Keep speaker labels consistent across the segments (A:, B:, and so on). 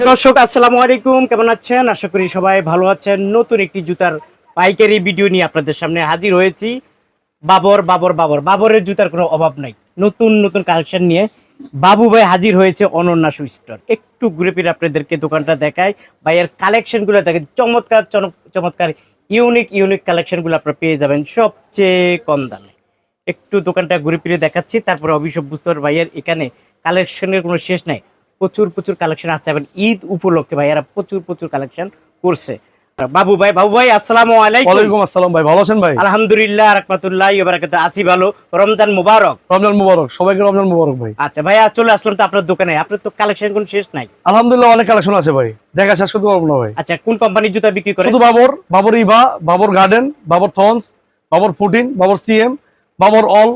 A: দর্শক, আসসালামু আলাইকুম। কেমন আছেন? আশা করি সবাই ভালো আছেন। নতুন একটি জুতার পাইকারি ভিডিও নিয়ে আপনাদের সামনে হাজির হয়েছি। বাবর বাবর বাবর। বাবরের জুতার কোনো অভাব নাই। নতুন নতুন কালেকশন নিয়ে বাবু ভাই হাজির হয়েছে অনন্যা শু স্টোর একটু ঘুরে ফিরে আপনাদেরকে দোকানটা দেখায় এর কালেকশনগুলো দেখেন। চমৎকার চমৎ- চমৎকার, ইউনিক ইউনিক কালেকশনগুলো আপনারা পেয়ে যাবেন সবচেয়ে কম দামে। একটু দোকানটা ঘুরে ফিরে দেখাচ্ছি। তারপরে অভিষেক বুঝতে ভাইয়ের এখানে কালেকশনের কোনো শেষ নাই। প্রচুর প্রচুর কালেকশন আছে এবং ঈদ উপলক্ষে ভাইয়ারা প্রচুর প্রচুর কালেকশন করছে। বাবু ভাই বাবু ভাই আসসালামু আলাইকুম।
B: ওয়ালাইকুম আসসালাম ভাই ভালো আছেন ভাই?
A: আলহামদুলিল্লাহ রাহমাতুল্লাহ বারাকাত আসি ভালো রমজান মুবারক।
B: রমজান মুবারক সবাইকে রমজান মুবারক ভাই।
A: আচ্ছা ভাইয়া চলে আসলাম তো আপনার দোকানে। আপনার তো কালেকশন কোন শেষ নাই?
B: আলহামদুলিল্লাহ অনেক কালেকশন আছে ভাই। দেখা শেষ করতে পারব না ভাই।
A: আচ্ছা কোন কোম্পানির জুতা বিক্রি করে
B: শুধু বাবর বাবর ইভা বাবর গার্ডেন বাবর থনস বাবর ফুটিন বাবর সিএম বাবর অল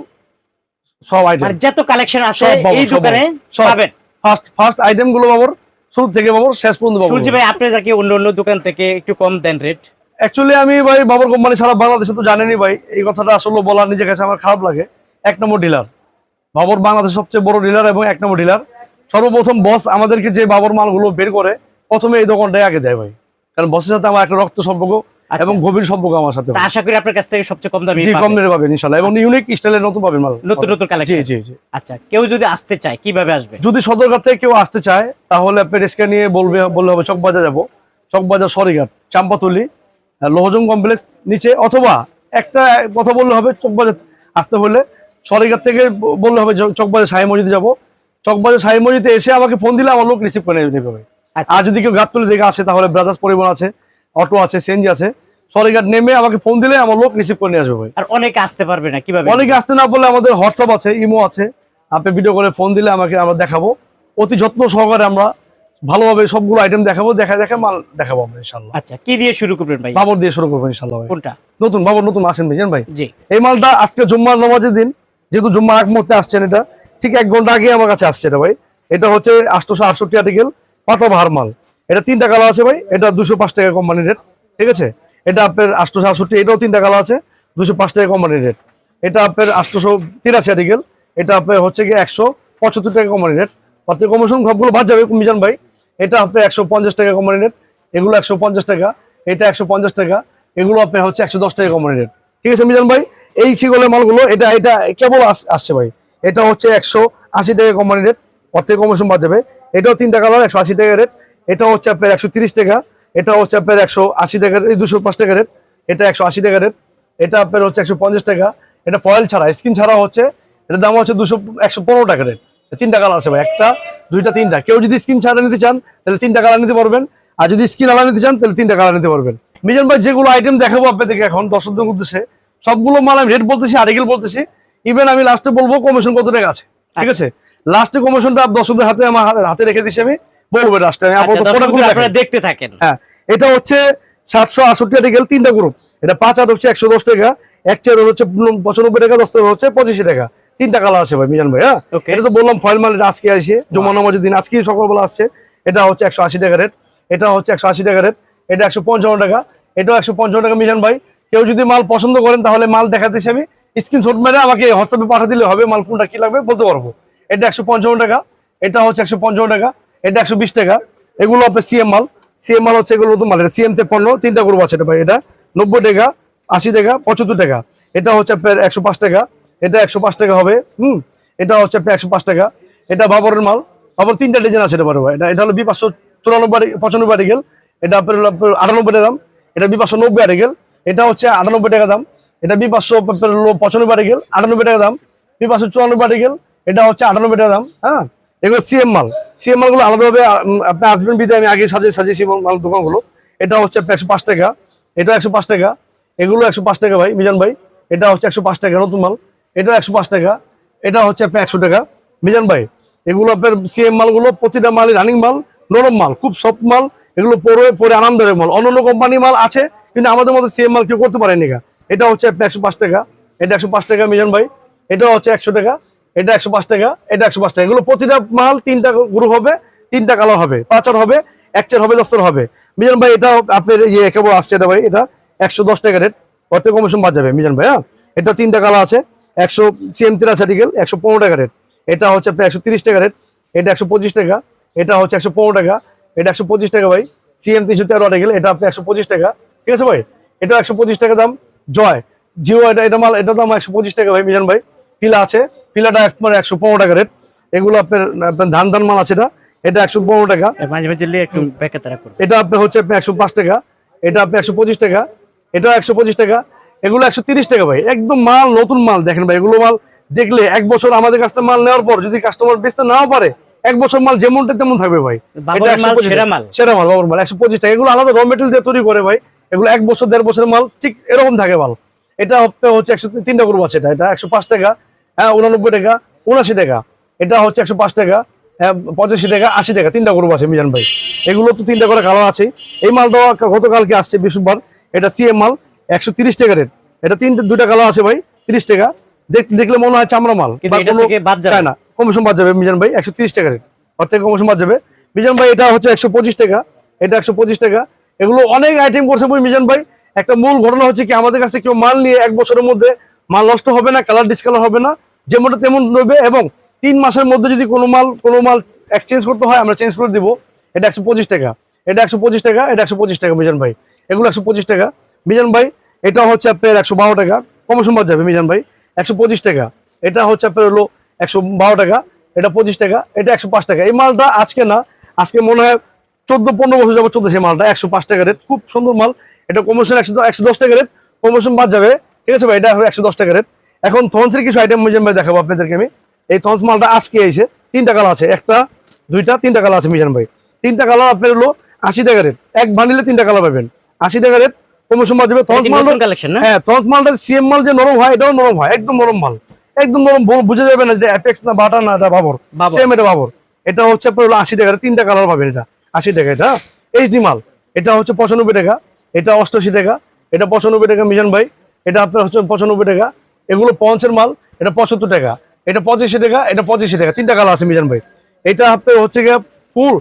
B: সব আইটেম
A: আর যত কালেকশন আছে এই দোকানে। পাবেন।
B: ফার্স্ট ফার্স্ট আইটেমগুলো বাবর শুরু থেকে বাবর শেষ পর্যন্ত বাবর
A: শুনছি ভাই আপনি যাকে অন্য অন্য দোকান থেকে একটু কম দেন রেট
B: অ্যাকচুয়ালি আমি ভাই বাবর কোম্পানি সারা বাংলাদেশে তো জানেনই ভাই এই কথাটা আসলে বলার নিজের কাছে আমার খারাপ লাগে। এক নম্বর ডিলার বাবর বাংলাদেশের সবচেয়ে বড় ডিলার এবং এক নম্বর ডিলার সর্বপ্রথম বস আমাদেরকে যে বাবর মালগুলো বের করে প্রথমে এই দোকানটাই আগে দেয় ভাই। কারণ বসের সাথে আমার একটা রক্ত সম্পর্ক। এবং গভীর সম্পর্ক আমার সাথে
A: আশা করি আপনার কাছ থেকে সবচেয়ে কম দামে
B: জি কম রেটে পাবেন ইনশাল্লাহ এবং ইউনিক স্টাইলের নতুন পাবেন মাল।
A: নতুন নতুন কালেকশন
B: জি জি
A: আচ্ছা কেউ যদি আসতে চায় কীভাবে আসবে?
B: যদি সদরঘাট থেকে কেউ আসতে চায় তাহলে আপনি রিক্সা নিয়ে বলবে বললে হবে চকবাজার যাব। চকবাজার সরিঘাট চাম্পাতলি লোহজং কমপ্লেক্স নিচে অথবা একটা কথা বললে হবে চকবাজার আসতে হলে সরিঘাট থেকে বললে হবে চকবাজার সাই মসজিদে যাব। চকবাজার সাই মসজিদে এসে আমাকে ফোন দিলে আমার লোক রিসিভ করে নেবে
A: আচ্ছা।
B: আর যদি কেউ গাততলি থেকে আসে তাহলে ব্রাদার্স পরিবহন আছে। অটো আছে সিএনজি আছে। সরিঘাট নেমে আমাকে ফোন দিলে আমার লোক রিসিভ করে নিয়ে আসবে ভাই।
A: আর অনেকে আসতে পারবে না কীভাবে?
B: অনেকে আসতে না বললে আমাদের হোয়াটসঅ্যাপ আছে ইমো আছে। আপনি ভিডিও করে ফোন দিলে আমাকে আমরা দেখাবো। অতি যত্ন সহকারে আমরা ভালোভাবে সবগুলো আইটেম দেখাবো দেখা দেখে মাল দেখাবো আমরা ইনশাল্লাহ
A: আচ্ছা কি দিয়ে শুরু করবেন ভাই?
B: বাবর দিয়ে শুরু করব ইনশাল্লাহ ভাই।
A: কোনটা?
B: নতুন বাবর নতুন আসেন ভাই জানেন ভাই?
A: জি।
B: এই মালটা আজকে জুম্মার নামাজের দিন যেহেতু জুম্মার আগ মুহূর্তে আসছেন এটা ঠিক এক ঘণ্টা আগে আমার কাছে আসছে এটা ভাই। এটা হচ্ছে আটশোশো আটষট্টি আর্টিকেল পাতা বাহার মাল। এটা তিনটা কালার আছে ভাই। এটা দুশো পাঁচ টাকা কোম্পানির রেট ঠিক আছে? এটা আপনার আটশোশো আটষট্টি এটাও তিনটা কালার আছে, দুশো পাঁচ টাকা কোম্পানির রেট এটা আপনার আটশোশো তিরাশি আর্টিকেল এটা আপনার হচ্ছে গিয়ে একশো পঁচাত্তর টাকা কোম্পানির রেট অর্থাৎ কমিশন সবগুলো বাদ যাবে মিজান ভাই। এটা আপনার একশো পঞ্চাশ টাকা কোম্পানির রেট এগুলো একশো পঞ্চাশ টাকা, এটা একশো পঞ্চাশ টাকা, এগুলো আপনার হচ্ছে একশো দশ টাকা কোম্পানির রেট ঠিক আছে মিজান ভাই? এই ছিগলের মালগুলো, এটা এটা কেবল আস- আসছে ভাই। এটা হচ্ছে একশো আশি টাকা কোম্পানির রেট অর্থে কমিশন বাদ যাবে। এটাও তিনটা কালার, একশো আশি টাকা রেট এটা হচ্ছে আপনার একশো তিরিশ টাকা এটা হচ্ছে আপনার একশো আশি টাকা এই দুশো পাঁচ টাকা রেট এটা একশো আশি টাকা রেট এটা আপনার হচ্ছে একশো পঞ্চাশ টাকা এটা ফয়েল ছাড়া স্কিন ছাড়া হচ্ছে এটার দাম হচ্ছে দুশো একশো পনেরো টাকা রেট তিনটা কালার আছে ভাই একটা দুইটা তিনটা কেউ যদি স্কিন ছাড়া নিতে চান তাহলে তিনটা কালার নিতে পারবেন আর যদি স্কিন আলা নিতে চান তাহলে তিনটা কালার নিতে পারবেন। মিজান ভাই যেগুলো আইটেম দেখাবো আপনাদেরকে এখন দর্শকদের উদ্দেশ্যে সবগুলো মাল আমি রেট বলতেছি আর্টিকেল বলতেছি ইভেন আমি লাস্টে বলব কমিশন কত টাকা আছে ঠিক আছে? লাস্টে কমিশনটা দর্শকদের হাতে আমার হাতে রেখে দিচ্ছি আমি বলব
A: আচ্ছা। আপনারা দেখতে থাকেন।
B: হ্যাঁ এটা হচ্ছে সাতশো আটষট্টি আর্টিকেল তিনটা গ্রুপ এটা পাঁচ হাত হচ্ছে একশো দশ টাকা এক চেয়ার হচ্ছে পঁচানব্বই টাকা দশ টাকা হচ্ছে পঁচিশে টাকা। তিনটা কালার আছে ভাই মিজান ভাই হ্যাঁ? এটা তো বললাম ফয়েল মাল এটা আজকে আসে জমা নামাজের দিন আজকে সকালবেলা আসছে। এটা হচ্ছে একশো আশি টাকা রেট এটা হচ্ছে একশো আশি টাকা রেট এটা একশো পঞ্চান্ন টাকা এটাও একশো পঞ্চান্ন টাকা মিজান ভাই। কেউ যদি মাল পছন্দ করেন তাহলে মাল দেখাতেছি আমি স্ক্রিনশট মেরে আমাকে হোয়াটসঅ্যাপে পাঠিয়ে দিলে হবে মাল কোনটা কি লাগবে বলতে পারব। এটা একশো পঞ্চান্ন টাকা এটা হচ্ছে একশো পঞ্চান্ন টাকা এটা একশো বিশ টাকা। এগুলো আপনার সিএম মাল। সিএম মাল হচ্ছে এগুলো নতুন মাল। এটা সিএম তেপ্পান্ন তিনটা গ্রুপ আছে এটা ভাই, এটা নব্বই টাকা, আশি টাকা, পঁচাত্তর টাকা। এটা হচ্ছে আপনার একশো পাঁচ টাকা। এটা একশো পাঁচ টাকা হবে, হুম? এটা হচ্ছে আপনার একশো পাঁচ টাকা। এটা বাবরের মাল। বাবর তিনটা ডিজাইন আছে এটা পারব এটা এটা হলো বি পাঁচশো চুরানব্বই পঁচানব্বই আর্টিকেল এটা আপনার আটানব্বই টাকা দাম। এটা বি পাঁচশো নব্বই আর্টিকেল এটা হচ্ছে আটানব্বই টাকা দাম। এটা বি পাঁচশো পঁচানব্বই আর্টিকেল আটানব্বই টাকা দাম। বি পাঁচশো চুরানব্বই আর্টিকেল এটা হচ্ছে আটানব্বই টাকা দাম হ্যাঁ? এগুলো সিএম মাল। সিএম মালগুলো আলাদাভাবে আপনি আসবেন বিদে আমি আগে সাজিয়ে সাজিয়েছি মাল দোকানগুলো। এটা হচ্ছে একশো পাঁচ টাকা। এটা একশো পাঁচ টাকা। এগুলো একশো পাঁচ টাকা ভাই, মিজান ভাই। এটা হচ্ছে একশো পাঁচ টাকা নতুন মাল। এটা একশো পাঁচ টাকা। এটা হচ্ছে আপনার একশো টাকা। মিজান ভাই, এগুলো আপনার সিএম মালগুলো প্রতিটা মালই রানিং মাল, নরম মাল, খুব সফট মাল। এগুলো পরে পরে আনন্দের মাল। অন্য অন্য কোম্পানি মাল আছে, কিন্তু আমাদের মতো সিএম মাল কেউ করতে পারেনি। এটা হচ্ছে একশো পাঁচ টাকা। এটা একশো পাঁচ টাকা, মিজান ভাই। এটা হচ্ছে একশো টাকা। এটা একশো পাঁচ টাকা, এটা একশো পাঁচ টাকা। এগুলো প্রতিটা মাল তিনটা গ্রুপ হবে, তিনটা কালার হবে, পাঁচার হবে, এক চার হবে দশটার হবে। মিজান ভাই, এটা আপনার ইয়ে কেবল আসছে এটা ভাই? এটা একশো দশ টাকা রেট। অর্থে কমিশন বাদ যাবে, মিজান ভাই হ্যাঁ? এটা তিনটা কালার আছে, একশো সিএম তিরাশি আর্টিকেল একশো পনেরো টাকা রেট। এটা হচ্ছে আপনার একশো তিরিশ টাকা রেট, এটা একশো পঁচিশ টাকা, এটা হচ্ছে একশো পনেরো টাকা, এটা একশো পঁচিশ টাকা ভাই। সিএম তিনশো তেরো আর্টিকেল এটা আপনি একশো পঁচিশ টাকা, ঠিক আছে ভাই? এটা একশো পঁচিশ টাকা দাম, জয়। জিও, এটা এটা মাল, এটা দাম একশো পঁচিশ টাকা ভাই, মিজান ভাই। পিলা আছে পিলাটা একবার একশো পনেরো টাকা রেট। এগুলো আপনার আপনার ধান ধান মাল আছে এটা। এটা একশো পনেরো টাকা।
A: করবে।
B: এটা আপনার হচ্ছে একশো পাঁচ টাকা। এটা আপনি একশো পঁচিশ টাকা। এটাও একশো পঁচিশ টাকা। এগুলো একশো তিরিশ টাকা ভাই। একদম মাল নতুন মাল। দেখেন ভাই এগুলো মাল দেখলে এক বছর আমাদের কাছ থেকে মাল নেওয়ার পর যদি কাস্টমার বেচতে নাও পারে এক বছর মাল যেমনটা তেমন থাকবে ভাই।
A: বাবর
B: এটা
A: মাল
B: 125
A: সেরা মাল।
B: বাবর মাল একশো পঁচিশ টাকা। এগুলো আলাদা র মেটেরিয়াল দিয়ে তৈরি করে ভাই। এগুলো এক বছর দেড় বছরের মাল ঠিক এরকম থাকে মাল। এটা হচ্ছে হচ্ছে একশো তিনটা গ্রুপ আছে এটা। এটা একশো পাঁচ টাকা। হ্যাঁ উনানব্বই টাকা উনাশি টাকা। এটা হচ্ছে একশো পাঁচ টাকা হ্যাঁ পঁচাশি টাকা আশি টাকা তিনটা গ্রুপ আছে মিজান ভাই। এগুলো তো তিনটা করে কালার আছে। এই মালটা গতকালকে আসছে বৃহস্পতিবার। এটা সিএম মাল একশো তিরিশ টাকা রেট এটা তিন দুইটা কালার আছে ভাই তিরিশ টাকা। দেখলে মনে হয় চামড়া মাল। চায় না কমিশন বাদ যাবে। মিজান ভাই একশো তিরিশ টাকা রেট ওর কমিশন বাদ যাবে। মিজান ভাই এটা হচ্ছে একশো পঁচিশ টাকা। এটা একশো পঁচিশ টাকা। এগুলো অনেক আইটেম করছে মিজান ভাই। একটা মূল ঘটনা হচ্ছে কি আমাদের কাছে কেউ মাল নিয়ে এক বছরের মধ্যে মাল নষ্ট হবে না কালার ডিসকালার হবে না। যেমনটা তেমন নেবে এবং তিন মাসের মধ্যে যদি কোনো মাল কোনো মাল এক্সচেঞ্জ করতে হয়, আমরা চেঞ্জ করে দিব। এটা একশো পঁচিশ টাকা। এটা একশো পঁচিশ টাকা, এটা একশো পঁচিশ টাকা, মিজান ভাই। এগুলো একশো পঁচিশ টাকা। মিজান ভাই, এটা হচ্ছে আপনার একশো বারো টাকা। কমিশন বাদ যাবে মিজান ভাই। একশো পঁচিশ টাকা। এটা হচ্ছে আপনার হলো একশো বারো টাকা। এটা পঁচিশ টাকা। এটা একশো পাঁচ টাকা। এই মালটা আজকে না, আজকে মনে হয় চোদ্দ পনেরো বছর যাব এই মালটা। একশো পাঁচ টাকা রেট। খুব সুন্দর মাল। এটা কমিশন একশো একশো টাকা রেট। কমিশন বাদ যাবে। ঠিক আছে ভাই? এটা হবে একশো দশ টাকা রেট। এখন থনসের কিছু আইটেম মিজান ভাই দেখাবো আপনাদেরকে আমি। এই থনস মালটা আজকে এসে তিনটা কালার আছে একটা দুইটা তিনটা কালার আছে মিজান ভাই। তিনটা কালার আপনার হলো আশি টাকা রেট এক বান্ডিলে তিনটা কালার পাবেন। আশি টাকা রেট থনস
A: কালেকশন
B: হ্যাঁ টস মালটা সিএম মাল যে নরম হয় এটাও নরম হয় একদম নরম মাল। একদম নরম বুঝে যাবে না যে অ্যাপেক্স না বাটা না এটা বাবর।
A: বাবর।
B: সেম এটা বাবর। এটা হচ্ছে আপনার হলো আশি টাকা তিনটা কালার পাবেন এটা। আশি টাকা এটা। এইচডি মাল। এটা হচ্ছে পঁচানব্বই টাকা। এটা অষ্টআশি টাকা। এটা পঁচানব্বই টাকা মিজান ভাই। এটা আপনার হচ্ছে পঁচানব্বই টাকা। এগুলো পঞ্চের মাল এটা পঁচাত্তর টাকা। এটা পঁচাশি টাকা এটা পঁচিশে টাকা। তিনটা কালার আছে মিজান ভাই। এটা আপনার হচ্ছে গিয়ে ফুল।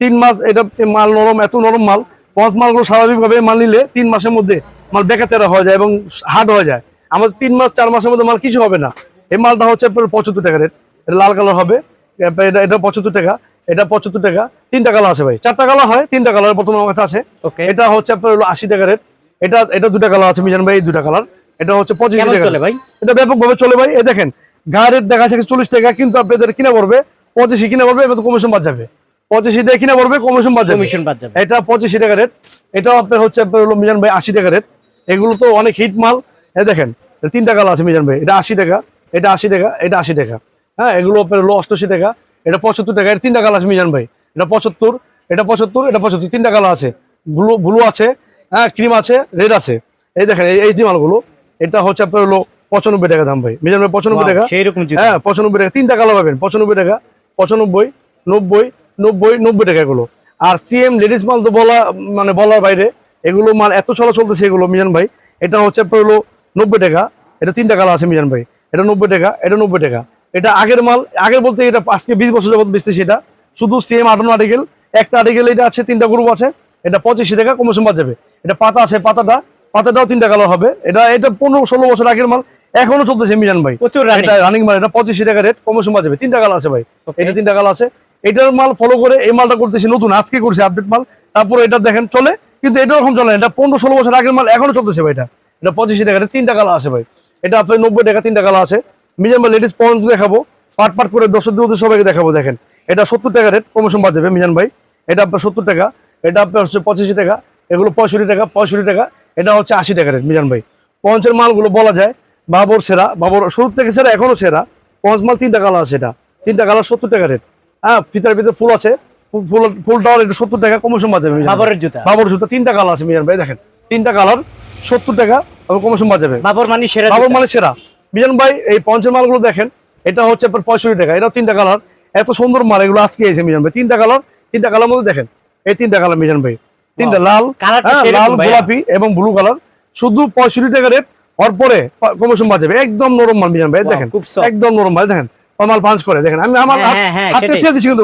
B: তিন মাস এটা মাল নরম এত নরম মাল। পঞ্চ মালগুলো স্বাভাবিকভাবে মাল নিলে তিন মাসের মধ্যে মাল বেকা তেরা হয়ে যায় এবং হার্ড হয়ে যায়। আমাদের তিন মাস চার মাসের মধ্যে মাল কিছু হবে না। এই মালটা হচ্ছে আপনার পঁচাত্তর টাকা রেট এটা লাল কালার হবে। এটা এটা পঁচাত্তর টাকা। এটা পঁচাত্তর টাকা। তিনটা কালার আছে ভাই। চারটা কালার হয় তিনটা কালার প্রথমে আমার কাছে আছে।
A: ওকে
B: এটা হচ্ছে আপনার আশি টাকা রেট এটা এটা দুটা কালার আছে মিজান ভাই এই দুটা কালার এটা হচ্ছে পঁচিশ
A: চলে ভাই?
B: এটা ব্যাপকভাবে চলে ভাই। এই দেখেন গা রেট দেখা যাচ্ছে চল্লিশ টাকা কিন্তু আপনাদের কিনা পড়বে পঁচিশে কিনা পড়বে এবার তো কমিশন বাদ যাবে। পঁচিশে দিয়ে কিনা পড়বে কমিশন বাদ যাবে।
A: কমিশন বাদ যাবে।
B: এটা পঁচিশি টাকা রেট এটাও আপনার হচ্ছে আপনার হলো মিজান ভাই আশি টাকা রেট এগুলো তো অনেক হিট মাল। এই দেখেন তিনটা কালার আছে মিজান ভাই। এটা আশি টাকা এটা আশি টাকা এটা আশি টাকা। হ্যাঁ এগুলো আপনার হলো অষ্টআশি টাকা এটা পঁচাত্তর টাকা এটা তিনটা কালার আছে মিজান ভাই। এটা পঁচাত্তর এটা পঁচাত্তর এটা পঁচাত্তর তিনটা কালার আছে। ব্লু ব্লু আছে হ্যাঁ ক্রিম আছে রেড আছে। এই দেখেন এই এইচডি মালগুলো। এটা হচ্ছে আপনার হলো পঁচানব্বই টাকা দাম ভাই। মিজান ভাই পঁচানব্বই টাকা?
A: সেই রকম জুতা।
B: হ্যাঁ পঁচানব্বই টাকা। তিনটা কালার পাবেন পঁচানব্বই টাকা পঁচানব্বই নব্বই নব্বই নব্বই টাকা এগুলো। আর সিএম লেডিস মাল তো বলা মানে বলার বাইরে এগুলো মাল এত চলা চলতেছে এগুলো মিজান ভাই। এটা হচ্ছে আপনার হলো নব্বই টাকা। এটা তিনটা কালার আছে মিজান ভাই। এটা নব্বই টাকা এটা নব্বই টাকা। এটা আগের মাল আগের বলতে এটা আজকে বিশ বছর যাবত বেচতেছি এটা। শুধু সেম আটান্ন আর্টিকেল একটা আর্টিকেল এটা আছে তিনটা গ্রুপ আছে। এটা পঁচিশি টাকা কমিশন বাদ যাবে। এটা পাতা আছে পাতাটা পাতাটাও তিনটা কালার হবে। এটা এটা পনেরো ষোলো বছর আগের মাল এখনও চলতেছে মিজান ভাই।
A: প্রচুর রানিং
B: এটা রানিং মাল এটা পঁচিশি টাকা রেট কমিশন বাজাবে। তিনটা কালার আছে ভাই. এটা তিনটা কালার আছে। এটার মাল ফলো করে এই মালটা করতেছি নতুন আজকে করছে আপডেট মাল। তারপরে এটা দেখেন চলে। কিন্তু এটা ওরকম চলে এটা পনেরো ষোলো বছর আগের মাল এখনও চলতেছে ভাই এটা। এটা পঁচিশি টাকা তিনটা কালার আছে ভাই। এটা আপনার নব্বই টাকা তিনটা কালার আছে। মিজান ভাই লেডিস পয়েন্ট দেখাবো। পাট পাট করে দশ দিন সবাইকে দেখাবো দেখেন। এটা সত্তর টাকা রেট কমিশন বাদ যাবে মিজান ভাই। এটা আপনার সত্তর টাকা এটা আপনার হচ্ছে পঁচিশি টাকা। এগুলো পঁয়ষট্টি টাকা পঁয়ষট্টি টাকা। এটা হচ্ছে আশি টাকা রেট মিজান ভাই। পঞ্চের মালগুলো বলা যায় বাবর সেরা বাবর শুরু থেকে সেরা এখনও সেরা। পঞ্চ মাল তিনটা কালার আছে এটা। তিনটা কালার সত্তর টাকা রেট। হ্যাঁ ভিতরে ভিতরে ফুল আছে ফুল- ফুল ফুলটাও একটু সত্তর টাকা কমিশন ভাই।
A: বাবরের জুতা।
B: বাবর জুতা তিনটা কালার আছে মিজান ভাই দেখেন। তিনটা কালার সত্তর টাকা কমিশন বাদ যাবে
A: বাবর মানে সেরা
B: বাবর। মানে সেরা। মিজান ভাই এই পঞ্চের মালগুলো দেখেন এটা হচ্ছে আপনার পঁয়ষট্টি টাকা এটাও তিনটা কালার। এত সুন্দর মাল এগুলো আজকে এসে মিজান ভাই তিনটা কালার তিনটা কালার মধ্যে দেখেন এই তিনটা কালার মিজান ভাই। তিনটা লাল হ্যাঁ, লাল গোলাপি এবং ব্লু কালার শুধু পঁয়ষট্টি টাকা রেট ওর পরে কমিশন বাদ যাবে। একদম নরম মাল মিজান ভাই দেখেন। একদম নরম মাল দেখেন। মাল পাঁচ করে দেখেন। আমি আমার
A: হ্যাঁ,
B: হাত-
A: হ্যাঁ,
B: ছেড়ে দিচ্ছি কিন্তু।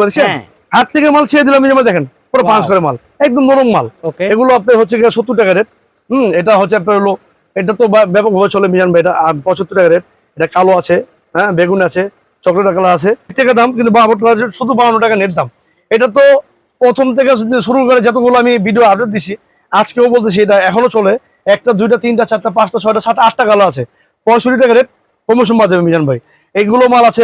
B: হাত থেকে মাল ছেড়ে দিলাম মিজান দেখেন। পুরো পাঁচ করে মাল। একদম নরম মাল। এগুলো আপনার হচ্ছে সত্তর টাকা রেট হুম এটা হচ্ছে আপনার হলো এটা তো ব্যাপকভাবে চলে মিজান ভাই এটা পঁচাত্তর টাকা রেট এটা কালো আছে হ্যাঁ বেগুন আছে চকলেট কালার আছে। টাকা দাম কিন্তু শুধু বাউন্ন টাকা নেট দাম। এটা তো প্রথম থেকে শুরু করে যতগুলো আমি ভিডিও আপডেট দিছি, আজকেও বলতেছি এটা এখনও চলে। একটা, দুইটা, তিনটা, চারটা, পাঁচটা, ছয়টা, সাতটা, আটটা কালো আছে। পঁয়ষট্টি টাকা রেট প্রমোশন বাদ দেবে মিজান ভাই। এগুলো মাল আছে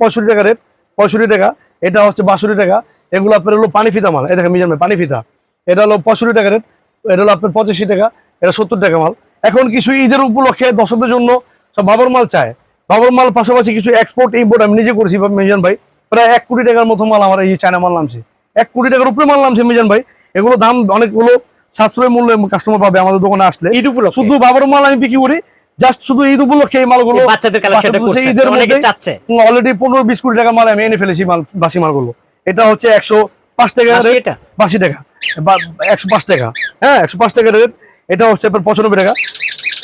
B: পঁয়ষট্টি টাকা রেট পঁয়ষট্টি টাকা। এটা হচ্ছে বাষট্টি টাকা। এগুলো আপনার হলো পানি ফিতা মাল। দেখেন মিজান ভাই, পানি ফিতা। এটা হলো পঁয়ষট্টি টাকা রেট এটা হলো আপনার পঁচাশি টাকা, এটা সত্তর টাকা মাল। এখন কিছু ঈদের উপলক্ষে দর্শকদের জন্য সব বাবর মাল চায়। বাবর মাল পাশাপাশি কিছু এক্সপোর্ট ইম্পোর্ট আমি নিজে করেছি মিজান ভাই। প্রায় এক কোটি টাকার মতো মাল আমার এই চায়না মাল নামছে। এক কোটি টাকার উপরে মাল নামছে মিজান ভাই। এগুলো দাম অনেকগুলো সাশ্রয় মূল্যে কাস্টমার পাবে আমাদের দোকানে আসলে।
A: ঈদ উপলক্ষে?
B: শুধু বাবার মাল আমি বিক্রি করি জাস্ট শুধু ঈদ উপলক্ষে এই মালগুলো
A: বাচ্চাদের কালেকশনটা করছে।
B: ঈদের মধ্যে
A: চাচ্ছে।
B: অলরেডি পনেরো বিশ কোটি টাকা মাল আমি এনে ফেলেছি মাল বাসি মালগুলো। এটা হচ্ছে একশো পাঁচ টাকা
A: বাসি
B: rate, বাসি টাকা। বা- একশো পাঁচ টাকা। হ্যাঁ একশো পাঁচ টাকা রেট এটা হচ্ছে আপনার পঁচানব্বই টাকা।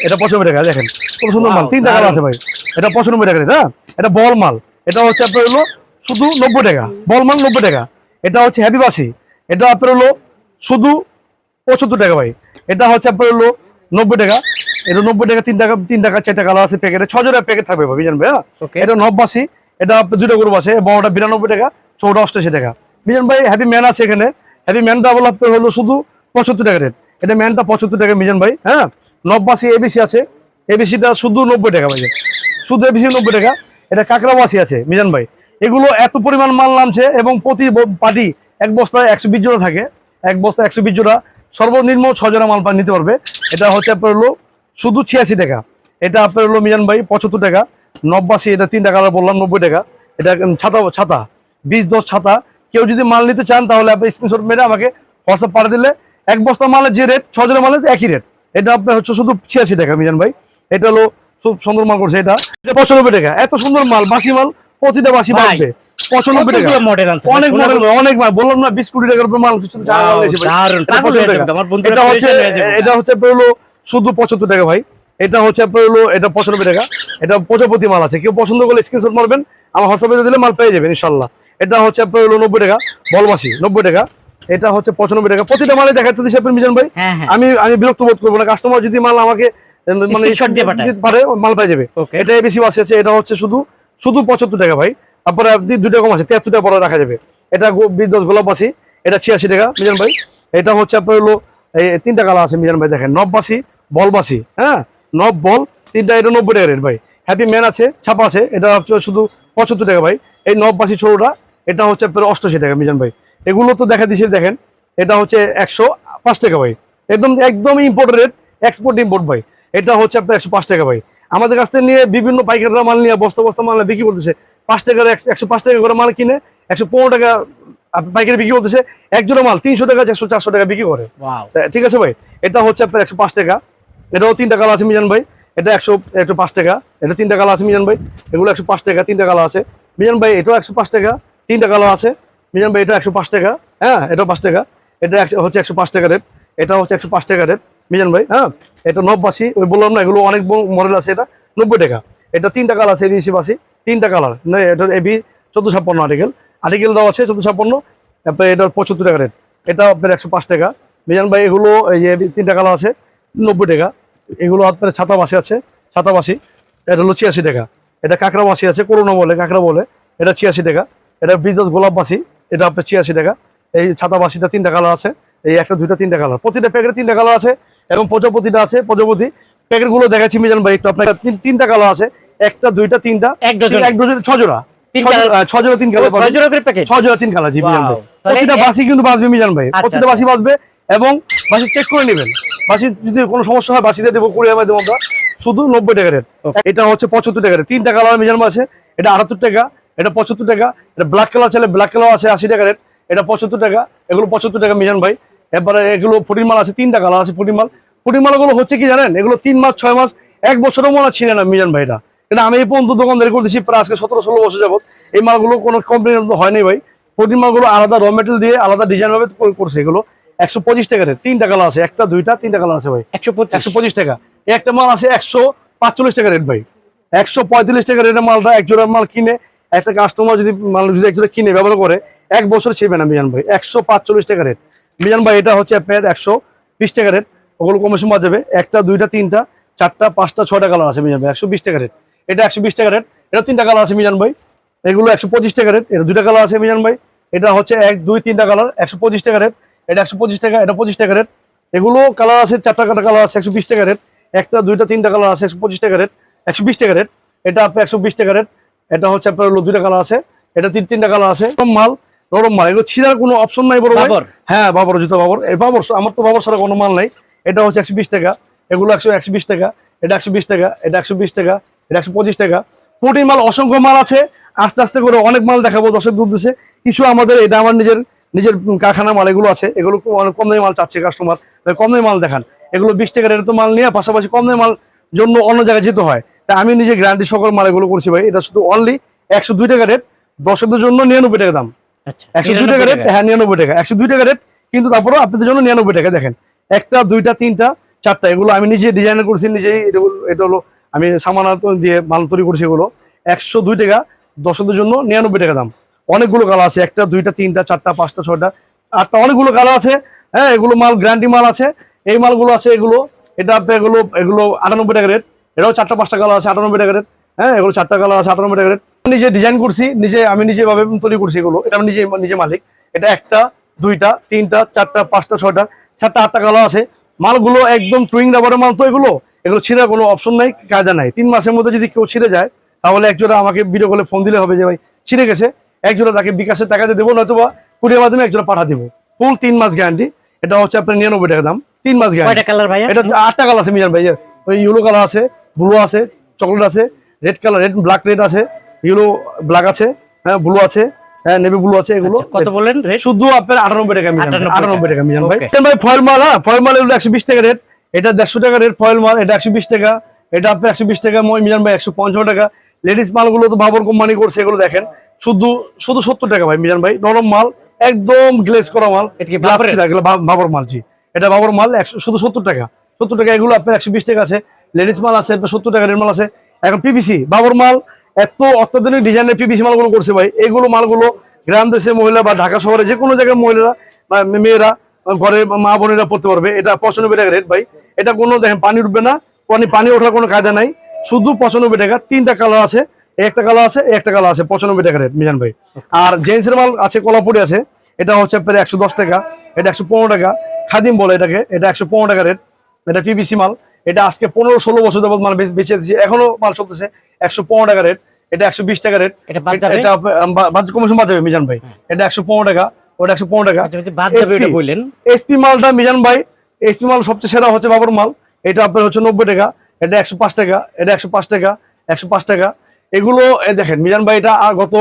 B: এটা পঁচানব্বই টাকা দেখেন। কত সুন্দর মাল। তিন টাকা আছে ভাই। এটা পঁচানব্বই টাকা rate, হ্যাঁ? এটা বল মাল। এটা হচ্ছে আপনার হলো শুধু নব্বই টাকা। বল মাল নব্বই টাকা। এটা হচ্ছে হ্যাপি বাসি এটা আপনার হলো শুধু পঁচাত্তর টাকা ভাই। এটা হচ্ছে আপনার হলো নব্বই টাকা। এটা নব্বই টাকা তিন টাকা তিন টাকা চার টাকা আছে প্যাকেটে ছ জোড়া প্যাকেট থাকবে ভাই জানবে হ্যাঁ. এটা নব্বাসি এটা দুটো গ্রুপ আছে বড়টা বিরানব্বই টাকা ছোটটা অষ্টাশি টাকা। মিজান ভাই হ্যাপি ম্যান আছে এখানে। হ্যাপি ম্যানটা আপনার হলো শুধু পঁচাত্তর টাকা রেট এটা ম্যানটা পঁচাত্তর টাকা মিজান ভাই হ্যাঁ? নব্বাসি এবিসি আছে। এবিসিটা শুধু নব্বই টাকা ভাই। শুধু এবিসি নব্বই টাকা। এটা কাঁকড়াবাসি আছে মিজান ভাই। এগুলো এত পরিমাণ মাল নামছে এবং প্রতি পার্টি এক বস্তায় একশো বিশ জোড়া থাকে। এক বস্তায় একশো বিশ জোড়া। সর্বনিম্ন ছ জোড়া মাল নিতে পারবে। এটা হচ্ছে আপনার হলো শুধু ছিয়াশি টাকা। এটা আপনার হলো মিজান ভাই পঁচাত্তর টাকা। নব্বাশি, এটা তিন টাকা বললাম, নব্বই টাকা। এটা ছাতা ছাতা। বিশ, দশ ছাতা। কেউ যদি মাল নিতে চান তাহলে আপনি স্ক্রিনশট মেরে আমাকে হোয়াটসঅ্যাপ পাঠিয়ে দিলে এক বস্তা মালের যে রেট ছ জোড়া মালের একই রেট এটা আপনার হচ্ছে শুধু ছিয়াশি টাকা মিজান ভাই। এটা হলো খুব সুন্দর মাল করছে এটা পঁচানব্বই টাকা। এত সুন্দর মাল, বাসি মাল। প্রতিটা বাসি
A: ভাই,
B: পঁচানব্বই টাকা মাল বললাম না বিশ কোটি টাকার উপর মাল শুধু চায়না মাল
A: Wow,
B: এসে ভাই।
A: দারুণ।
B: এটা
A: পাগল
B: 75
A: যাবে,
B: টাকা।
A: আমার বন্ধুরা
B: এটা হচ্ছে
A: পেরেশান যাবে।
B: এটা হচ্ছে আপনার হলো শুধু পঁচাত্তর টাকা ভাই এটা হচ্ছে আপনার হলো এটা পঁচানব্বই টাকা এটা প্রজাপতি মাল আছে কেউ পছন্দ করলে স্ক্রিনশট মারবেন আমার হোয়াটসঅ্যাপে দিলে মাল পেয়ে যাবেন ইনশাল্লাহ এটা হচ্ছে আপনার হলো নব্বই টাকা বলবাসি নব্বই টাকা এটা হচ্ছে পঁচানব্বই টাকা প্রতিটা মালে দেখাতে দিচ্ছে আপনি মিজান ভাই
A: হ্যাঁ, হ্যাঁ।
B: আমি আমি বিরক্ত বোধ করব না কাস্টমার যদি মাল আমাকে মানে
A: Screenshot দিয়ে
B: পারে মাল পেয়ে যাবে. এটা এবিসি বাসি আছে এটা হচ্ছে শুধু শুধু পঁচাত্তর টাকা ভাই। তারপরে আপনি দুটো কম আছে তিয়াত্তর টাকা পরে রাখা যাবে। এটা বিশ দশ গোলাপ বাসি, এটা ছিয়াশি টাকা, মিজান ভাই। এটা হচ্ছে আপনার হলো, এই তিনটা কালার আছে মিজান ভাই, দেখেন। নববাসি বলবাসি হ্যাঁ? নব, বল, তিনটা, এটা নব্বই টাকা রেট ভাই। হ্যাপি ম্যান আছে, ছাপা আছে, এটা হচ্ছে শুধু পঁচাত্তর টাকা ভাই। এই নববাসি ছোটটা, এটা হচ্ছে আপনার অষ্টআশি টাকা, মিজান ভাই। এগুলো তো দেখা দিচ্ছে দেখেন। এটা হচ্ছে একশো পাঁচ টাকা ভাই। একদম একদম ইম্পোর্ট রেট এক্সপোর্ট ইম্পোর্ট ভাই। এটা হচ্ছে আপনার একশো পাঁচ টাকা ভাই। আমাদের কাছ থেকে নিয়ে বিভিন্ন পাইকাররা মাল নিয়ে বস্তা বস্তা মাল বিক্রি করতেছে। পাঁচ টাকার একশো- পাঁচ টাকা করে মাল কিনে একশো পনেরো টাকা পাইকারি বিক্রি করতেছে। এক জোড়া মাল তিনশো টাকা একশো চারশো টাকা বিক্রি করে। ঠিক আছে ভাই? এটা হচ্ছে আপনার একশো পাঁচ টাকা। এটাও তিনটা কালার আছে মিজান ভাই। এটা একশো একশো পাঁচ টাকা। এটা তিনটা কালার আছে মিজান ভাই। এগুলো একশো পাঁচ টাকা তিনটা কালার আছে। মিজান ভাই এটাও একশো পাঁচ টাকা। তিনটা কালার আছে। মিজান ভাই এটা একশো পাঁচ টাকা। হ্যাঁ এটাও পাঁচ টাকা। এটা হচ্ছে একশো পাঁচ টাকা রেট। এটা হচ্ছে একশো পাঁচ টাকা রেট। মিজান ভাই হ্যাঁ? এটা নববাসি ওই বললাম না, এগুলো অনেক মডেল আছে এটা, নব্বই টাকা। এটা তিনটা কালার আছে, এবিসি বাসি, তিনটা কালার না, এটা এবি চোদ্দ ছাপ্পান্ন আর্টিকেল আর্টিকেল দেওয়া আছে চোদ্দ ছাপ্পান্ন তারপরে এটা পঁচাত্তর টাকা রেট এটা আপনার একশো পাঁচ টাকা। মিজান ভাই, এগুলো, এই যে তিনটা কালার আছে, নব্বই টাকা। এগুলো আপনার ছাতা বাসি আছে, ছাতা বাসি। এটা হলো ছিয়াশি টাকা। এটা কাঁকড়া বাসি আছে, করোনা বলে, কাঁকড়া বলে। এটা ছিয়াশি টাকা। এটা বিজনেস গোলাপ বাসি, এটা আপনার ছিয়াশি টাকা। এই ছাতা বাসিটা তিনটা কালার আছে, এই একটা, দুইটা, তিনটা কালার প্রতিটা প্যাকেটে তিনটা কালার আছে। এবং প্রজাপতিটা আছে প্রজাপতি। প্যাকেটগুলো দেখাচ্ছি মিজান ভাই একটু আপনার তিনটা কালার আছে। একটা দুইটা তিনটা।
A: এক ডজন।
B: এক ডজন ছ জোড়া।
A: তিন কালার। করে প্যাকেট
B: কালার জি মিজান ভাই। প্রতিটা বাসি কিন্তু বাঁচবে মিজান ভাই।
A: আচ্ছা,
B: প্রতিটা। বাসি এবং বাসি চেক করে নেবেন। বাসি যদি কোনো সমস্যা হয় বাসিতে দেবো কুড়িয়ে দেবো আমরা। শুধু নব্বই টাকা রেট। এটা হচ্ছে পঁচাত্তর টাকা। তিনটা কালার মিজান আছে। এটা আটাত্তর টাকা এটা পঁচাত্তর টাকা এটা ব্ল্যাক কালার চাইলে ব্ল্যাক কালার আছে আশি টাকা রেট। এটা পঁচাত্তর টাকা এগুলো পঁচাত্তর টাকা মিজান ভাই। এরপরে এগুলো ফুটির মাল আছে তিনটা কালার আছে ফুটির মাল। ফুটির মালগুলো হচ্ছে কি জানেন? এগুলো তিন মাস ছয় মাস এক বছরও মনে ছিঁড়ে না মিজান ভাই এটা আমি এই পর্যন্ত দোকানদারি করতেছি প্রায় আজকে সতেরো ষোলো বছর যাবত এই মালগুলো কোনো কমপ্লেন হয়নি ভাই। প্রোটিন মালগুলো আলাদা র মেটেরিয়াল দিয়ে আলাদা ডিজাইন ভাবে করছে এগুলো। একশো পঁচিশ টাকা রেট তিনটা কালার আছে একটা দুইটা তিনটা কালার আছে ভাই।
A: একশো পঁচিশ।
B: একশো পঁচিশ টাকা। একটা মাল আছে একশো পাঁচচল্লিশ টাকা রেট ভাই। একশো পঁয়তাল্লিশ টাকা রেটের মালটা এক জোড়া মাল কিনে একটা কাস্টমার যদি মাল যদি এক জোড়া কিনে ব্যবহার করে এক বছর ছিড়বে না মিজান ভাই। একশো পাঁচচল্লিশ টাকা রেট মিজান ভাই এটা হচ্ছে আপনার একশো বিশ টাকা রেট ওগুলো কমিশন পাওয়া যাবে একটা দুইটা তিনটা চারটা পাঁচটা ছয়টা কালার আছে মিজান ভাই একশো বিশ টাকা রেট এটা একশো বিশ টাকা রেট এটা তিনটা কালার আছে মিজান ভাই এগুলো একশো পঁচিশ টাকা রেট এটা দুইটা কালার আছে মিজান ভাই এটা হচ্ছে এক দুই তিনটা কালার একশো পঁচিশ টাকা রেট এটা একশো পঁচিশ টাকা এটা পঁচিশ টাকা রেট এগুলো কালার আছে চারটা কাটা কালার আছে একশো বিশ টাকা রেট একটা দুইটা তিনটা কালার আছে একশো পঁচিশ টাকা রেট একশো বিশ টাকা রেট এটা আপনার একশো বিশ টাকা রেট এটা হচ্ছে আপনার দুইটা কালার আছে এটা তিন তিনটা কালার আছে মাল নরম মাল এগুলো ছিঁড়ার কোনো অপশন নাই বড়
A: বাবর?
B: হ্যাঁ বাবর জুতো বাবর। এই বাবর আমার তো বাবর ছাড়া কোনো মাল নাই। এটা হচ্ছে একশো বিশ টাকা। এগুলো একশো একশো বিশ টাকা। এটা একশো বিশ টাকা। এটা একশো বিশ টাকা। এটা একশো পঁচিশ টাকা। প্রোটিন মাল অসংখ্য মাল আছে। আস্তে আস্তে করে অনেক মাল দেখাবো দর্শক দূর দেশে কিছু আমাদের এটা আমার নিজের নিজের কারখানা মাল এগুলো আছে। এগুলো অনেক কম দামি মাল চাচ্ছে কাস্টমার কম দামি মাল দেখান। এগুলো বিশ টাকার এটা তো মাল নিয়ে পাশাপাশি কম দামি মাল জন্য অন্য জায়গায় যেতে হয়। তা আমি নিজে গ্যারান্টি সকল মাল এগুলো করছি ভাই। এটা শুধু অনলি একশো দুই টাকা রেট দর্শকদের জন্য নিরানব্বই টাকা দাম। একশো দুই টাকা রেট হ্যাঁ নিরানব্বই টাকা। একশো দুই টাকা রেট কিন্তু তারপরেও আপনাদের জন্য নিরানব্বই টাকা দেখেন। একটা দুইটা তিনটা চারটা এগুলো আমি নিজে ডিজাইন করছি নিজেই এটা হলো- এটা হলো আমি সামানা দিয়ে মাল তৈরি করছি এগুলো। একশো দুই টাকা দর্শকদের জন্য নিরানব্বই টাকা দাম। অনেকগুলো কালার আছে একটা দুইটা তিনটা চারটা পাঁচটা ছয়টা আটটা অনেকগুলো কালার আছে হ্যাঁ এগুলো মাল গ্যারান্টি মাল আছে। এই মালগুলো আছে এগুলো এটা আপনার এগুলো এগুলো আটানব্বই টাকা রেট এটাও চারটা পাঁচটা কালার আছে আটানব্বই টাকা রেট হ্যাঁ এগুলো চারটা কালার আছে আটানব্বই টাকা রেট নিজে ডিজাইন করছি নিজে আমি নিজে ভাবে তৈরি করছি এগুলো। এটা আমি নিজে নিজে মালিক। এটা একটা দুইটা তিনটা চারটা পাঁচটা ছয়টা চারটা আটটা কালার আছে। মালগুলো একদম টুইং রাবারের মাল তো এগুলো। এগুলো ছিঁড়া কোনো অপশন নাই কায়দা নাই। তিন মাসের মধ্যে যদি কেউ ছিঁড়ে যায় তাহলে একজোড়া আমাকে ভিডিও কলে ফোন দিলে হবে যে ভাই ছিঁড়ে গেছে। একজোড়া তাকে বিকাশের টাকাতে দেবো নয়তো বা কুড়ির মাধ্যমে একজোড়া পাঠা দেবো। ফুল তিন মাস গ্যারান্টি এটা হচ্ছে আপনার নিরানব্বই টাকা দাম। তিন মাস গ্যারান্টি এটা আটটা কালার আছে মিজান ভাই। ওই ইয়েলো কালার আছে ব্লু আছে চকলেট আছে red colour red black red আছে। ইয়েলো ব্ল্যাক আছে হ্যাঁ ব্লু আছে হ্যাঁ নেভি ব্লু আছে এগুলো।
A: আচ্ছা, কত বললেন রেট
B: শুধু আপনার আটানব্বই টাকা মিজান
A: 98
B: আটানব্বই টাকা। মিজান ভাই. ভাই ফয়েল মাল হ্যাঁ ফয়েল মাল এগুলো একশো বিশ টাকা রেট এটা দেড়শো টাকা রেট ফয়েল মাল এটা একশো বিশ টাকা। এটা আপনার একশো বিশ টাকা মই মিজান ভাই একশো পঞ্চান্ন টাকা। লেডিস মালগুলো তো বাবর কোম্পানি করছে এগুলো দেখেন। শুধু শুধু সত্তর টাকা ভাই মিজান ভাই। নরম মাল একদম গ্লেজ করা মাল। বাবর মাল জি। এটা বাবর মাল একশো শুধু সত্তর টাকা। সত্তর টাকা এগুলো আপনার একশো বিশ টাকা আছে। লেডিস মাল আছে আপনার সত্তর টাকা রেড মাল আছে। এখন পিপিসি বাবর মাল এত অত্যাধুনিক ডিজাইনের পিপিসি মালগুলো করছে ভাই। এগুলো মালগুলো গ্রাম দেশে মহিলা বা ঢাকা শহরে যে কোনো জায়গায় মহিলারা বা মেয়েরা, ঘরে মা বোনেরা পড়তে পারবে। এটা পঁচানব্বই টাকা রেট ভাই। এটা কোনো দেখেন পানি উঠবে না, পানি পানি ওঠার কোনো কায়দা নাই। শুধু পঁচানব্বই টাকা। তিনটা কালার আছে। একটা কালার আছে, একটা কালার আছে। পঁচানব্বই টাকা রেট মিজান ভাই। আর জেন্টসের মাল আছে, কলাপুরি আছে। এটা হচ্ছে আপনার একশো টাকা। এটা একশো পনেরো টাকা। খাদিম বলে এটাকে। এটা একশো পনেরো টাকা রেট এটা পিবিসি মাল। এটা আজকে পনেরো ষোলো বছর যাবত মাল বেঁচে দিচ্ছি এখনও মাল চলতেছে একশো পনেরো টাকা রেট এটা একশো বিশ টাকা রেট
A: এটা?
B: এটা কমিশন বাদ যাবে মিজান ভাই। এটা একশো পনেরো টাকা ওটা একশো পনেরো টাকা।
A: বললেন।
B: এসপি মালটা মিজান ভাই এসপি মাল সবচেয়ে সেরা হচ্ছে বাবর মাল। এটা আপনার হচ্ছে নব্বই টাকা এটা একশো পাঁচ টাকা এটা একশো পাঁচ টাকা একশো পাঁচ টাকা। এগুলো দেখেন মিজান ভাই এটা গত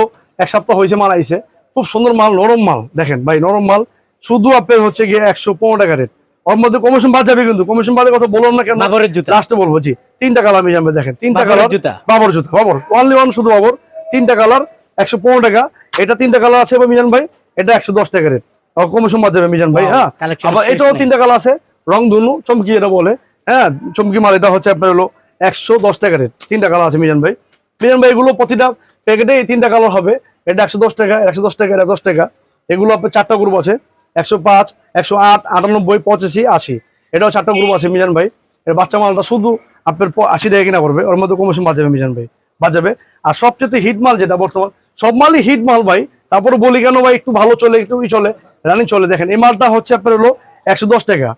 B: এক সপ্তাহ হয়েছে মাল আইছে। খুব সুন্দর মাল নরম মাল দেখেন ভাই নরম মাল। শুধু আপনার হচ্ছে গিয়ে একশো পনেরো টাকা রেট ওর মধ্যে কমিশন বাদ যাবে কিন্তু কমিশন বাদের কথা বললাম না কেন?
A: বাবরের জুতা।
B: লাস্টে বলব জি তিনটা কালার মিজান ভাই দেখেন তিনটা কালার
A: জুতা।
B: বাবর জুতা বাবর অনলি ওয়ান শুধু বাবর তিনটা কালার একশো পনেরো টাকা। এটা তিনটা কালার আছে মিজান ভাই? এটা একশো দশ টাকা রেট কমিশন বাদ যাবে মিজান ভাই হ্যাঁ? আবার এটাও তিনটা কালার আছে রং ধনু চমকি এটা বলে হ্যাঁ? চমকি মাল এটা হচ্ছে আপনার হলো একশো দশ টাকা রেট তিনটা কালার আছে মিজান ভাই। মিজান ভাই এগুলো প্রতিটা প্যাকেটে এই তিনটা কালার হবে। এটা একশো দশ টাকা একশো দশ টাকা এটা দশ টাকা। এগুলো আপনার চারটা গ্রুপ আছে। একশো পাঁচ, একশো আট, আটানব্বই, পঁচাশি, আশি। এটাও চারটা গ্রুপ আছে, মিজান ভাই। এর বাচ্চা মালটা শুধু আপনার আশি টাকা কিনা পড়বে ওর মধ্যে কমিশন বাদ যাবে মিজান ভাই। বাদ যাবে আর সবচেয়ে হিট মাল যেটা বর্তমান, সব মালই হিট মাল ভাই। তারপরে বলি কেন ভাই, একটু ভালো চলে, একটু চলে রানিং চলে। দেখেন, এই মালটা হচ্ছে আপনার হলো একশো দশ টাকা।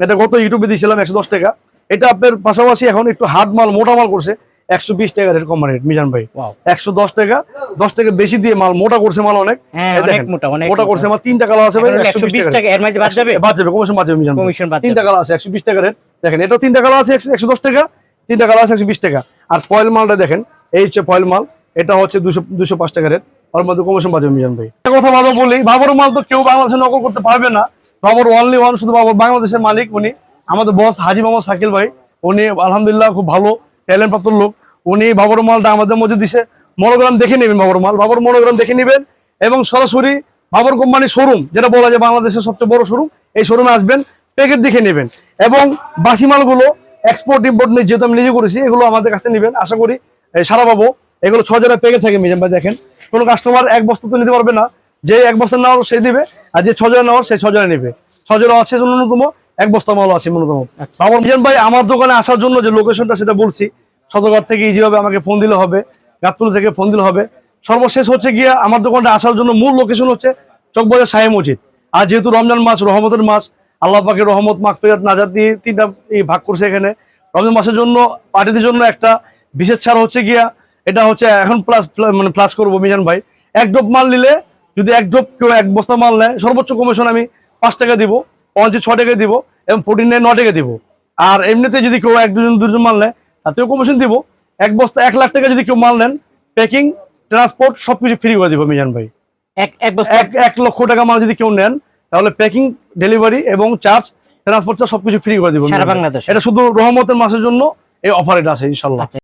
B: এটা গত ইউটিউবে দিয়েছিলাম একশো দশ টাকা। এটা আপনার পাশাপাশি এখন একটু হার্ড মাল, মোটা মাল করছে। একশো বিশ টাকা রেট কম রেট মিজান ভাই। একশো দশ টাকা দশ টাকা বেশি দিয়ে মাল মোটা করছে মাল অনেক।
A: হ্যাঁ, মোটা।
B: করছে মাল তিনটা কালার আছে ভাই একশো বিশ টাকা
A: টাকা, এর মাঝে বাদ যাবে?
B: বাদ যাবে কমিশন বাদ যাবে মিজান ভাই।
A: কমিশন
B: তিনটা কালার আছে একশো বিশ টাকা রেট দেখেন তিনটা কালার আছে একশো দশ টাকা তিনটা কালার আছে একশো বিশ টাকা। আর ফয়েল মালটা দেখেন এই হচ্ছে ফয়েল মাল এটা হচ্ছে দুশো দুশো পাঁচ টাকা রেট ওর মধ্যে কমিশন বাজবে মিজান ভাই। একটা কথা ভালো বলি বাবর মাল তো কেউ বাংলাদেশে নকল করতে পারবে না। বাবর অনলি ওয়ান শুধু বাবর বাংলাদেশের মালিক উনি। আমাদের বস হাজি মোহাম্মদ শাকিল ভাই উনি আলহামদুলিল্লাহ খুব ভালো। ট্যালেন্ট প্রাপ্ত লোক, উনি বাবর মালটা আমাদের মধ্যে দিছে। মনোগ্রাম দেখে নেবেন বাবর মাল। বাবর মনোগ্রাম দেখে নেবেন এবং সরাসরি বাবর কোম্পানির শোরুম যেটা বলা যায় বাংলাদেশের সবচেয়ে বড় শোরুম এই শোরুমে আসবেন প্যাকেট দেখে নেবেন। এবং বাসি মালগুলো এক্সপোর্ট ইম্পোর্ট নিয়ে যেহেতু আমি নিজে করেছি, এগুলো আমাদের কাছে নেবেন। আশা করি সারা পাবো এগুলো ছ হাজার প্যাকেট থাকে মিজাম ভাই, দেখেন। কোনো কাস্টমার এক বস্তা তো নিতে পারবে না। যে এক বস্তা নেওয়ার, সে দিবে। আর যে ছ হাজার নেওয়ার, সে ছ হাজার নেবে। ছ হাজার আছে ন্যূনতম। এক বস্তা মালও আছে ন্যূনতম আমার মিজান ভাই আমার দোকানে আসার জন্য যে লোকেশনটা সেটা বলছি সদরঘাট থেকে ইজিভাবে আমাকে ফোন দিলে হবে গাবতুল থেকে ফোন দিলে হবে। সর্বশেষ হচ্ছে গিয়ে আমার দোকানটা আসার জন্য মূল লোকেশন হচ্ছে চকবাজার শাহী মসজিদ। আর যেহেতু রমজান মাস রহমতের মাস আল্লাহ পাকের রহমত মাগফিরাত নাজাত দিয়ে তিনটা এই ভাগ করছে এখানে। রমজান মাসের জন্য পার্টিদের জন্য একটা বিশেষ ছাড় হচ্ছে গিয়া এটা হচ্ছে এখন প্লাস মানে প্লাস করব মিজান ভাই। এক ড্রপ মাল নিলে যদি এক ড্রপ কেউ এক বস্তা মাল নেয় সর্বোচ্চ কমিশন আমি পাঁচ টাকা দিব। পঞ্চাশ ছ টাকা দিব এবং ফোর্টিন ন টাকা দিব। আর এমনিতে যদি কেউ এক দুজন দুজন মাল নেয় তাতেও কমিশন দিব। এক বস্তা এক লাখ টাকা যদি কেউ মাল নেন প্যাকিং ট্রান্সপোর্ট সবকিছু ফ্রি করে দিব মিজান ভাই।
A: এক
B: লক্ষ টাকা মাল যদি কেউ নেন তাহলে প্যাকিং ডেলিভারি এবং চার্জ ট্রান্সপোর্ট চার্জ সবকিছু ফ্রি করে দিব এটা শুধু রহমতের মাসের জন্য এই অফার এটা আছে ইনশাল্লাহ।
A: আচ্ছা।